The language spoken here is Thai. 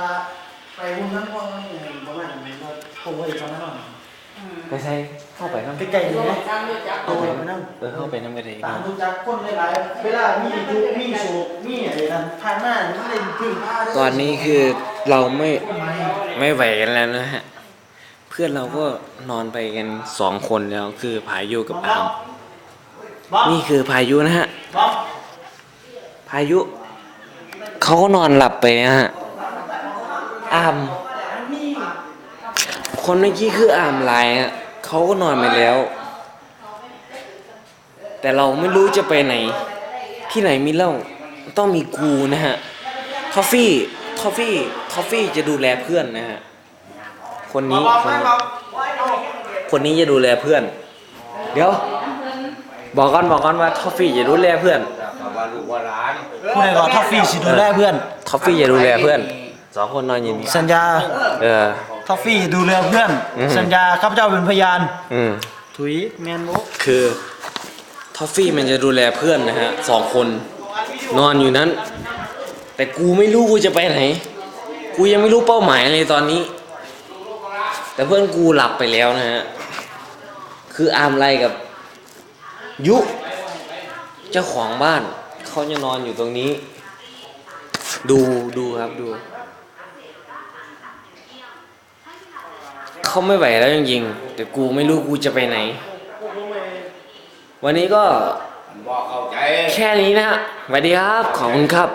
ว่าไปหุ้นทั้งพวกนั้นเองประมาณนั้นก็คงไปอีกประมาณนั้นไปใช่เข้าไปน้ำใกล้ๆโดนี่นนะจ้างด้วยจักเอาไปมานั่งเออเข้าไปน้ำกระเดยตามทุกจักคนหลายๆเวลามีทุกข์มีโศกมีอะไรนั้นผ่านมาไม่ได้พึ่งพาตอนนี้คือเราไม่ไม่ไหวกันแล้วนะฮะเพื่อนเราก็นอนไปกันสองคนแล้วคือพายุกับอามนี่คือพายุนะฮะพายุเขาก็นอนหลับไปนะฮะ อามคนเมื่อกี้คืออามไลน์ฮะเขาก็นอนไปแล้ว แต่เราไม่รู้จะไปไหน ที่ไหนมีเหล้าต้องมีกูนะฮะทอฟฟี่ทอฟฟี่ทอฟฟี่จะดูแลเพื่อนนะฮะคนนี้คนนี้คนนี้จะดูแลเพื่อน เดี๋ยว บอกก่อนบอกก่อนว่าทอฟฟี่จะดูแลเพื่อนว่าลูกว่าร้านผู้ใดก็ท็อฟฟี่สิดูแลเพื่อน ทอฟฟี่จะดูแลเพื่อน สองคนนอนอยู่นี่สัญญาเออ ท็อฟฟี่ดูแลเพื่อน อืม สัญญาข้าพเจ้าเป็นพยาน อืม ถุยแมนโบคือทอฟฟี่มันจะดูแลเพื่อนนะฮะสองคนนอนอยู่นั้น แต่กูไม่รู้กูจะไปไหน กูยังไม่รู้เป้าหมายเลยตอนนี้ แต่เพื่อนกูหลับไปแล้วนะฮะ คืออามไรกับ ยุ เจ้าของบ้าน เขาจะนอนอยู่ตรงนี้ ดูดูครับดู เขาไม่ไหวแล้วจริงๆแต่กูไม่รู้กูจะไปไหน วันนี้ก็บอกเข้าใจ แค่นี้นะฮะสวัสดีครับ ขอบคุณครับ